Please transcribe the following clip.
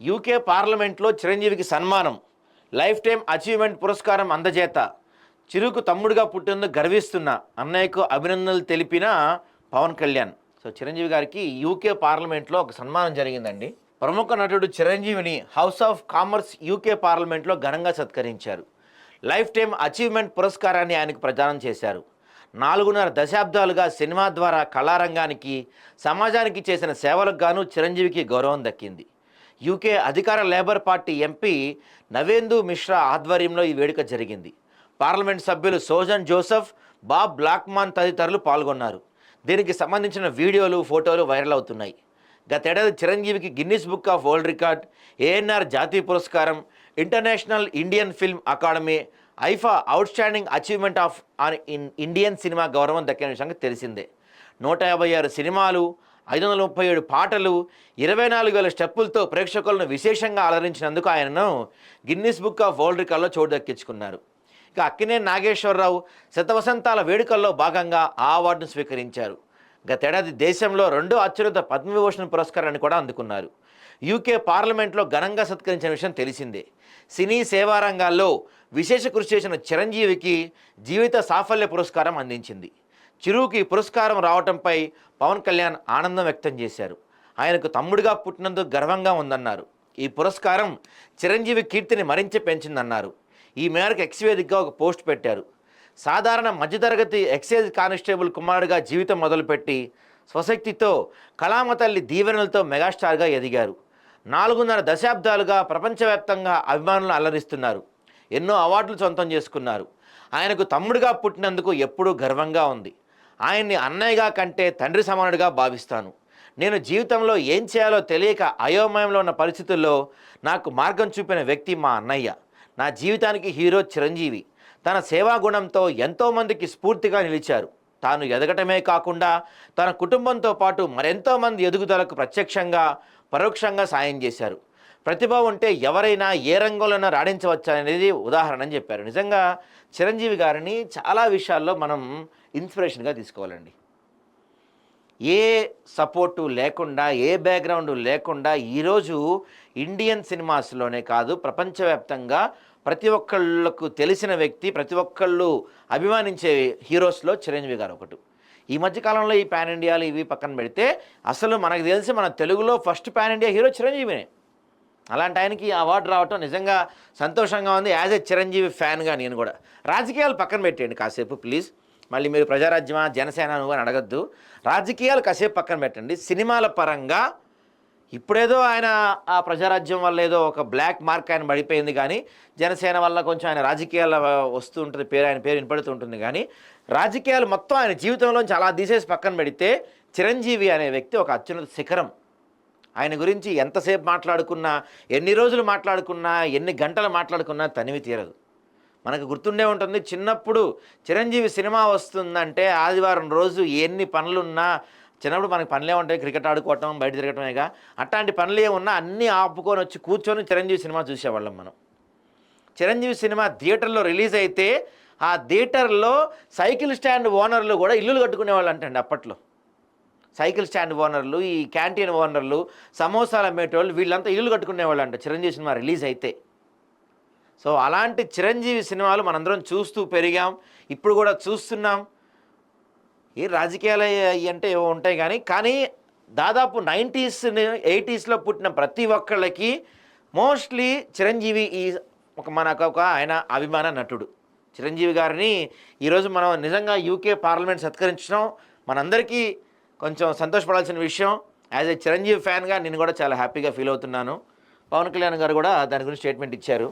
UK పార్లమెంట్లో చిరంజీవికి సన్మానం లైఫ్ టైం అచీవ్మెంట్ పురస్కారం అందజేత. చిరుకు తమ్ముడుగా పుట్టినందుకు గర్విస్తున్న అన్నయ్యకు అభినందనలు తెలిపిన పవన్ కళ్యాణ్. సో చిరంజీవి గారికి యూకే పార్లమెంట్లో ఒక సన్మానం జరిగిందండి. ప్రముఖ నటుడు చిరంజీవిని హౌస్ ఆఫ్ కామర్స్ యూకే పార్లమెంట్లో ఘనంగా సత్కరించారు. లైఫ్ టైం అచీవ్మెంట్ పురస్కారాన్ని ఆయనకు ప్రదానం చేశారు. నాలుగున్నర దశాబ్దాలుగా సినిమా ద్వారా కళారంగానికి సమాజానికి చేసిన సేవలకు గాను చిరంజీవికి గౌరవం దక్కింది. యూకే అధికార Labour party MP Navendu Mishra ఆధ్వర్యంలో ఈ వేడుక జరిగింది. పార్లమెంట్ సభ్యులు సోజన్ జోసెఫ్ బాబ్ బ్లాక్మాన్ తదితరులు పాల్గొన్నారు. దీనికి సంబంధించిన వీడియోలు ఫోటోలు వైరల్ అవుతున్నాయి. గతేడాది చిరంజీవికి Guinness book of world record ANR జాతీయ పురస్కారం international Indian film academy IIFA outstanding achievement of on in Indian cinema గౌరవం దక్కిన విషయంగా తెలిసిందే. నూట యాభై ఆరు సినిమాలు ఐదు వందల ముప్పై ఏడు పాటలు ఇరవై నాలుగు వేల స్టెప్పులతో ప్రేక్షకులను విశేషంగా అలరించినందుకు ఆయనను గిన్నిస్ బుక్ ఆఫ్ వరల్డ్ రికార్డులో చోటు దక్కించుకున్నారు ఇక అక్కినే నాగేశ్వరరావు శతవసంతాల వేడుకల్లో భాగంగా ఆ అవార్డును స్వీకరించారు. గతేడాది దేశంలో రెండో అత్యున్నత పద్మవిభూషణ్ పురస్కారాన్ని కూడా అందుకున్నారు. యూకే పార్లమెంట్లో ఘనంగా సత్కరించిన విషయం తెలిసిందే. సినీ సేవారంగాల్లో విశేష కృషి చేసిన చిరంజీవికి జీవిత సాఫల్య పురస్కారం అందించింది. చిరువుకి పురస్కారం రావటంపై పవన్ కళ్యాణ్ ఆనందం వ్యక్తం చేశారు. ఆయనకు తమ్ముడిగా పుట్టినందుకు గర్వంగా ఉందన్నారు. ఈ పురస్కారం చిరంజీవి కీర్తిని మరింత పెంచిందన్నారు. ఈ మేరకు ఎక్స్వేదిగ్గా ఒక పోస్ట్ పెట్టారు. సాధారణ మధ్యతరగతి ఎక్సైజ్ కానిస్టేబుల్ కుమారుడిగా జీవితం మొదలుపెట్టి స్వశక్తితో కళామతల్లి దీవెనలతో మెగాస్టార్గా ఎదిగారు. నాలుగున్నర దశాబ్దాలుగా ప్రపంచవ్యాప్తంగా అభిమానులను అల్లరిస్తున్నారు ఎన్నో అవార్డులు సొంతం చేసుకున్నారు. ఆయనకు తమ్ముడిగా పుట్టినందుకు ఎప్పుడూ గర్వంగా ఉంది. ఆయన్ని అన్నయ్యగా కంటే తండ్రి సమానుడిగా భావిస్తాను. నేను జీవితంలో ఏం చేయాలో తెలియక అయోమయంలో ఉన్న పరిస్థితుల్లో నాకు మార్గం చూపిన వ్యక్తి మా అన్నయ్య. నా జీవితానికి హీరో చిరంజీవి. తన సేవా గుణంతో ఎంతోమందికి స్ఫూర్తిగా నిలిచారు. తాను ఎదగటమే కాకుండా తన కుటుంబంతో పాటు మరెంతోమంది ఎదుగుదలకు ప్రత్యక్షంగా పరోక్షంగా సాయం చేశారు. ప్రతిభ ఉంటే ఎవరైనా ఏ రంగంలోనైనా రాణించవచ్చు అనేది ఉదాహరణ అని చెప్పారు. నిజంగా చిరంజీవి గారిని చాలా విషయాల్లో మనం ఇన్స్పిరేషన్గా తీసుకోవాలండి. ఏ సపోర్టు లేకుండా ఏ బ్యాక్గ్రౌండ్ లేకుండా ఈరోజు ఇండియన్ సినిమాస్లోనే కాదు ప్రపంచవ్యాప్తంగా ప్రతి ఒక్కళ్ళకు తెలిసిన వ్యక్తి ప్రతి ఒక్కళ్ళు అభిమానించే హీరోస్లో చిరంజీవి గారు ఒకటి. ఈ మధ్యకాలంలో ఈ పాన్ ఇండియాలు ఇవి పక్కన పెడితే అసలు మనకు తెలిసి మన తెలుగులో ఫస్ట్ పాన్ ఇండియా హీరో చిరంజీవినే. అలాంటి ఆయనకి ఈ అవార్డు రావటం నిజంగా సంతోషంగా ఉంది. యాజ్ ఎ చిరంజీవి ఫ్యాన్గా నేను కూడా. రాజకీయాలు పక్కన పెట్టండి కాసేపు ప్లీజ్. మళ్ళీ మీరు ప్రజారాజ్యమా జనసేన నువ్వు అని అడగద్దు. రాజకీయాలు కాసేపు పక్కన పెట్టండి. సినిమాల పరంగా ఇప్పుడేదో ఆయన ఆ ప్రజారాజ్యం వల్ల ఏదో ఒక బ్లాక్ మార్క్ ఆయన పడిపోయింది కానీ జనసేన వల్ల కొంచెం ఆయన రాజకీయాల వస్తూ ఉంటుంది పేరు ఆయన పేరు వినపడుతూ ఉంటుంది కానీ రాజకీయాలు మొత్తం ఆయన జీవితంలోంచి అలా తీసేసి పక్కన పెడితే చిరంజీవి అనే వ్యక్తి ఒక అత్యున్నత శిఖరం. ఆయన గురించి ఎంతసేపు మాట్లాడుకున్నా ఎన్ని రోజులు మాట్లాడుకున్నా ఎన్ని గంటలు మాట్లాడుకున్నా తనివి తీరదు. మనకు గుర్తుండే ఉంటుంది చిన్నప్పుడు చిరంజీవి సినిమా వస్తుందంటే ఆదివారం రోజు ఎన్ని పనులున్నా చిన్నప్పుడు మనకి పనులే ఉంటాయి క్రికెట్ ఆడుకోవటం బయట తిరగటమేగా. అట్లాంటి పనులు ఏమున్నా అన్నీ ఆపుకొని వచ్చి కూర్చొని చిరంజీవి సినిమా చూసేవాళ్ళం మనం. చిరంజీవి సినిమా థియేటర్లో రిలీజ్ అయితే ఆ థియేటర్లో సైకిల్ స్టాండ్ ఓనర్లు కూడా ఇల్లులు కట్టుకునేవాళ్ళు అంటండి అప్పట్లో. సైకిల్ స్టాండ్ ఓనర్లు ఈ క్యాంటీన్ ఓనర్లు సమోసాలు అమ్మేటోళ్ళు వీళ్ళంతా ఇల్లు కట్టుకునేవాళ్ళు అంట చిరంజీవి సినిమా రిలీజ్ అయితే. సో అలాంటి చిరంజీవి సినిమాలు మనందరం చూస్తూ పెరిగాం. ఇప్పుడు కూడా చూస్తున్నాం. ఈ రాజకీయాలు అయ్యి అంటే ఏవో ఉంటాయి కానీ కానీ దాదాపు నైంటీస్ ఎయిటీస్లో పుట్టిన ప్రతి ఒక్కళ్ళకి మోస్ట్లీ చిరంజీవి ఈ ఒక మనకు ఒక ఆయన అభిమాన నటుడు. చిరంజీవి గారిని ఈరోజు మనం నిజంగా యూకే పార్లమెంట్ సత్కరించడం మనందరికీ కొంచెం సంతోషపడాల్సిన విషయం. యాజ్ ఏ చిరంజీవి ఫ్యాన్గా నేను కూడా చాలా హ్యాపీగా ఫీల్ అవుతున్నాను. పవన్ కళ్యాణ్ గారు కూడా దాని గురించి స్టేట్మెంట్ ఇచ్చారు.